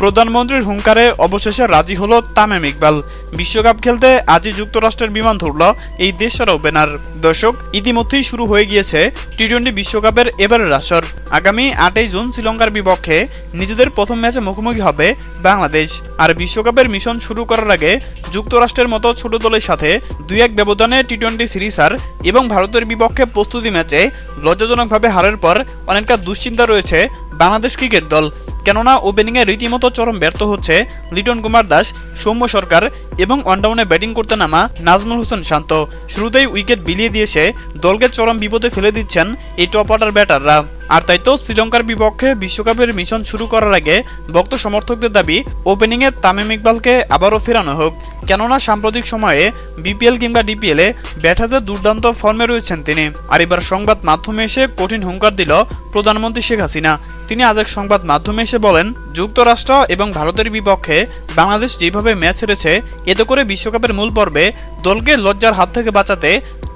প্রধানমন্ত্রীর হুঙ্কারে অবশেষে রাজি হলো তামিম ইকবাল। বিশ্বকাপ খেলতে আজই যুক্তরাষ্ট্রের বিমান ধরল এই দেশের ওপেনার দর্শক, ইতিমধ্যেই শুরু হয়ে গিয়েছে টি টোয়েন্টি বিশ্বকাপের এবারের আসর। আগামী আটই জুন শ্রীলঙ্কার বিপক্ষে নিজেদের প্রথম ম্যাচে মুখোমুখি হবে বাংলাদেশ। আর বিশ্বকাপের মিশন শুরু করার আগে যুক্তরাষ্ট্রের মতো ছোট দলের সাথে দুই এক ব্যবধানে টি টোয়েন্টি সিরিজার এবং ভারতের বিপক্ষে প্রস্তুতি ম্যাচে লজ্জাজনকভাবে হারের পর অনেকটা দুশ্চিন্তা রয়েছে বাংলাদেশ ক্রিকেট দল। কেননা, ওপেনিংয়ে রীতিমতো চরম ব্যর্থ হচ্ছে লিটন কুমার দাস, সৌম্য সরকার এবং ওয়ানডাউনে ব্যাটিং করতে নামা নাজমুল হোসেন শান্ত। শুরুতেই উইকেট বিলিয়ে দিয়েছে দলকে চরম বিপদে ফেলে দিচ্ছেন এই টপ অর্ডার ব্যাটাররা। আর তাই তো শ্রীলঙ্কার বিপক্ষে বিশ্বকাপের মিশন শুরু করার আগে ভক্ত সমর্থকদের দাবি, ওপেনিংয়ে তামিম ইকবালকে আবারও ফেরানো হোক। কেননা, সাম্প্রতিক সময়ে বিপিএল কিংবা ডিপিএলে ব্যাটাতে দুর্দান্ত ফর্মে রয়েছেন তিনি। আর এবার সংবাদ মাধ্যমে এসে কঠিন হুঙ্কার দিল প্রধানমন্ত্রী শেখ হাসিনা। তিনি আজ এক সংবাদ মাধ্যমে এসে বলেন, যুক্তরাষ্ট্র এবং ভারতের বিপক্ষে বাংলাদেশ যেভাবে ম্যাচ হেরেছে, এতে করে বিশ্বকাপের মূল পর্বে দলকে লজ্জার হাত থেকে বাঁচাতে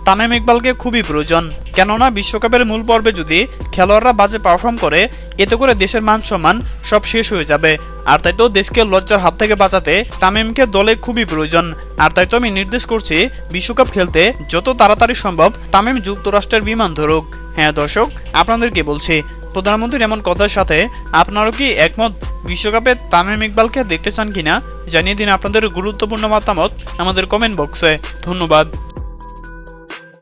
তামিম ইকবালকে খুবই প্রয়োজন। কেননা বিশ্বকাপের মূল পর্বে যদি খেলোয়াড়রা বাজে পারফর্ম করে, এতে করে দেশের মান সম্মান সব শেষ হয়ে যাবে। আর তাই তো দেশকে লজ্জার হাত থেকে বাঁচাতে তামিমকে দলে খুবই প্রয়োজন। আর তাই তো আমি নির্দেশ করছি, বিশ্বকাপ খেলতে যত তাড়াতাড়ি সম্ভব তামিম যুক্তরাষ্ট্রের বিমান ধরুক। হ্যাঁ দর্শক, আপনাদেরকে বলছি প্রধানমন্ত্রীর এমন কথার সাথে আপনারও কি একমত? বিশ্বকাপে তামিম ইকবালকে দেখতে চান কিনা? জানিয়ে দিন আপনাদের গুরুত্বপূর্ণ মতামত আমাদের কমেন্ট বক্সে ধন্যবাদ।